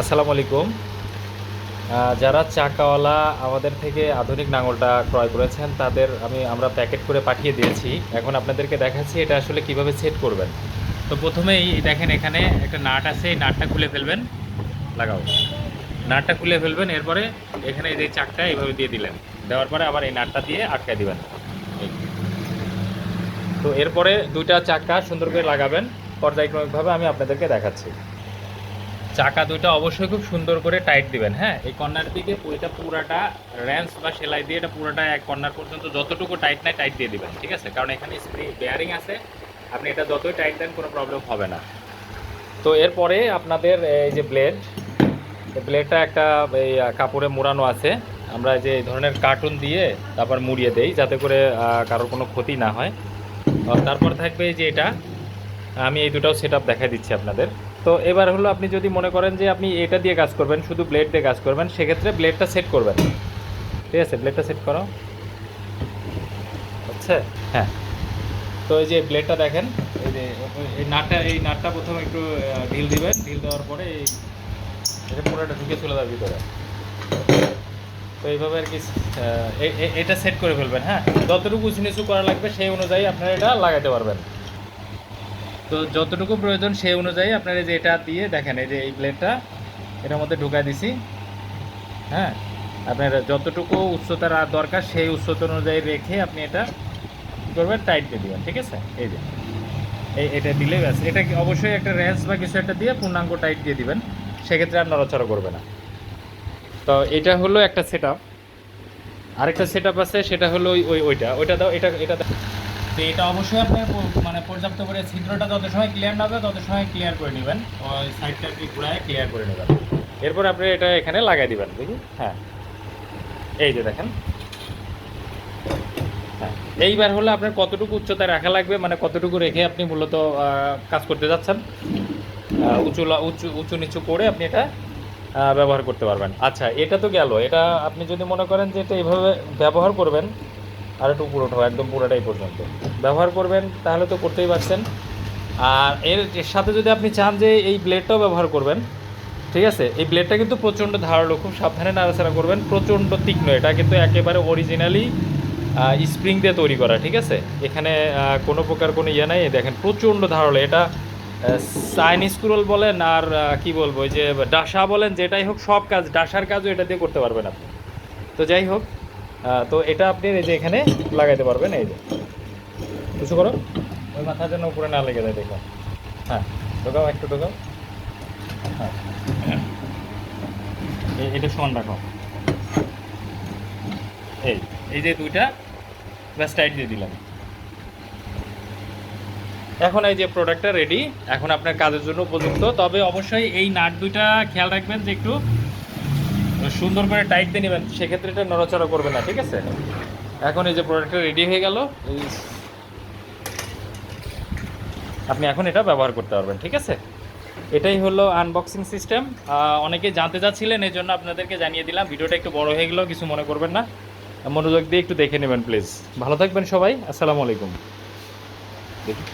আসসালামু আলাইকুম। যারা চাকাওয়ালা আমাদের থেকে আধুনিক নাঙলটা ক্রয় করেছেন, তাদের আমি, আমরা প্যাকেট করে পাঠিয়ে দিয়েছি। এখন আপনাদেরকে দেখাচ্ছি এটা আসলে কীভাবে সেট করবেন। তো প্রথমেই দেখেন এখানে একটা নাট আছে, এই নাটটা খুলে ফেলবেন। লাগাও। নাটটা খুলে ফেলবেন, এরপরে এখানে এই চাকটা, এইভাবে দিয়ে দিলেন। দেওয়ার পরে আবার এই নাটটা দিয়ে আটকায় দিবেন। তো এরপরে দুইটা চাকা সুন্দর করে লাগাবেন। পর্যায়ক্রমিকভাবে আমি আপনাদেরকে দেখাচ্ছি। চাকা দুইটা অবশ্যই খুব সুন্দর করে টাইট দিবেন হ্যাঁ? এই কর্নার দিকে এটা পুরাটা র্যান্স বা সেলাই দিয়ে এটা পুরাটা এক কর্নার পর্যন্ত যতটুকু টাইট নাই টাইট দিয়ে দিবেন, ঠিক আছে? কারণ এখানে স্প্রিং বেয়ারিং আছে, আপনি এটা যতই টাইট দেন কোনো প্রবলেম হবে না। তো এরপরে আপনাদের এই যে ব্লেড ব্লেডটা একটা, এই কাপড়ে মোড়ানো আছে। আমরা যে এই ধরনের কার্টুন দিয়ে তারপর মুড়িয়ে দেই, যাতে করে কারোর কোনো ক্ষতি না হয়। তারপর থাকবে যে এটা। আমি এই দুটাও সেট আপ দেখাই দিচ্ছি আপনাদের। তো এবার হলো আপনি যদি মনে করেন যে আপনি এটা দিয়ে কাজ করবেন শুধু ব্লেড দিয়ে কাজ করবেন সেক্ষেত্রে ব্লেডটা সেট করবেন। ঠিক আছে? ব্লেডটা সেট করো। হচ্ছে? হ্যাঁ। তো এই যে ব্লেডটা দেখেন এই যে এই নাটটা এই নাটটা প্রথমে একটু ঢিল দিবেন। ঢিল দেওয়ার পরে এই এটা পুরোটা ঢুকে চলে যাবে ভিতরে। তো এইভাবে আর কি এটা সেট করে ফেলবেন হ্যাঁ? যতটুকু উঁচু নিচু করা লাগবে সেই অনুযায়ী আপনারা এটা লাগাতে পারবেন। তো যতটুকু প্রয়োজন সেই অনুযায়ী আপনার এই যে এটা দিয়ে দেখেন, এই যে এই প্লেটটা এটার মধ্যে ঢুকাই দিছি। হ্যাঁ? আপনার যতটুকু উচ্চতার দরকার সেই উচ্চতা অনুযায়ী রেখে আপনি এটা কী করবেন টাইট দিয়ে দেবেন, ঠিক আছে? এই যে। এই এটা দিলে ব্যাস। এটা অবশ্যই একটা র্যাস বা কিছু একটা দিয়ে পূর্ণাঙ্গ টাইট দিয়ে দিবেন, সেক্ষেত্রে আর নড়াচড়া করবে না। তো এটা হলো একটা সেট আপ আরেকটা সেট আপ আছে, সেটা হলো ওই ওই ওইটা। ওইটা দাও, এটা এটা দাও। তো এটা অবশ্যই আপনার মানে পর্যাপ্ত করে ছিদ্রটা যত সময় ক্লিয়ার না হবে, তত সময় ক্লিয়ার করে নেবেন। ওই সাইডটা আপনি ঘুরায় ক্লিয়ার করে নেবেন। এরপর আপনি এটা এখানে লাগাই দিবেন, বুঝলি? হ্যাঁ। এই যে দেখেন। হ্যাঁ। এইবার হলো আপনার কতটুকু উচ্চতায় রাখা লাগবে মানে কতটুকু রেখে আপনি মূলত কাজ করতে যাচ্ছেন। উঁচু উঁচু উঁচু নিচু করে আপনি এটা ব্যবহার করতে পারবেন। আচ্ছা এটা তো গেল। এটা আপনি যদি মনে করেন যে এটা এইভাবে ব্যবহার করবেন আর একটু পুরোটা, একদম পুরোটাই পর্যন্ত। ব্যবহার করবেন, তাহলে তো করতেই পারছেন। আর এর সাথে যদি আপনি চান যে এই ব্লেডটাও ব্যবহার করবেন, ঠিক আছে? এই ব্লেডটা কিন্তু প্রচণ্ড ধারালো, খুব সাবধানে নাড়াচাড়া করবেন, প্রচণ্ড তীক্ষ্ণ। এটা কিন্তু একেবারে অরিজিনালি স্প্রিং দিয়ে তৈরি করা, ঠিক আছে? এখানে কোনো প্রকার কোনো ইয়ে নাই। দেখেন, প্রচণ্ড ধারালো। এটা সাইন স্ক্রোল বলেন আর কি বলব যে ডাসা বলেন, যেটাই হোক, সব কাজ, ডাসার কাজও এটা দিয়ে করতে পারবেন আপনি। তো যাই হোক তো এটা আপনি এই যে এখানে লাগাইতে পারবেন, এই যে। কিছু করো। ওই মাথার জন্য উপরে না লেগে যায়, দেখো। হ্যাঁ ঢোকাও, একটু ঢোকাও। হ্যাঁ। এটা সমান রাখো। এই এই যে দুইটা, ব্যাস টাইট দিয়ে দিলাম। এখন এই যে প্রোডাক্টটা রেডি এখন আপনার কাজের জন্য উপযুক্ত। তবে অবশ্যই এই নাট দুইটা খেয়াল রাখবেন যে একটু সুন্দর করে টাইট দিয়ে নেবেন, সেক্ষেত্রে এটা নড়াচড়া করবে না, ঠিক আছে? এখন এই যে প্রোডাক্টটা রেডি হয়ে গেল আপনি এখন এটা ব্যবহার করতে পারবেন, ঠিক আছে? এটাই হলো আনবক্সিং সিস্টেম অনেকে জানতে চাচ্ছিলেন, এই জন্য আপনাদেরকে জানিয়ে দিলাম, ভিডিওটা একটু বড় হয়ে গেলেও কিছু মনে করবেন না। মনোযোগ দিয়ে একটু দেখে নেবেন প্লিজ ভালো থাকবেন সবাই, আসসালামু আলাইকুম। দেখি।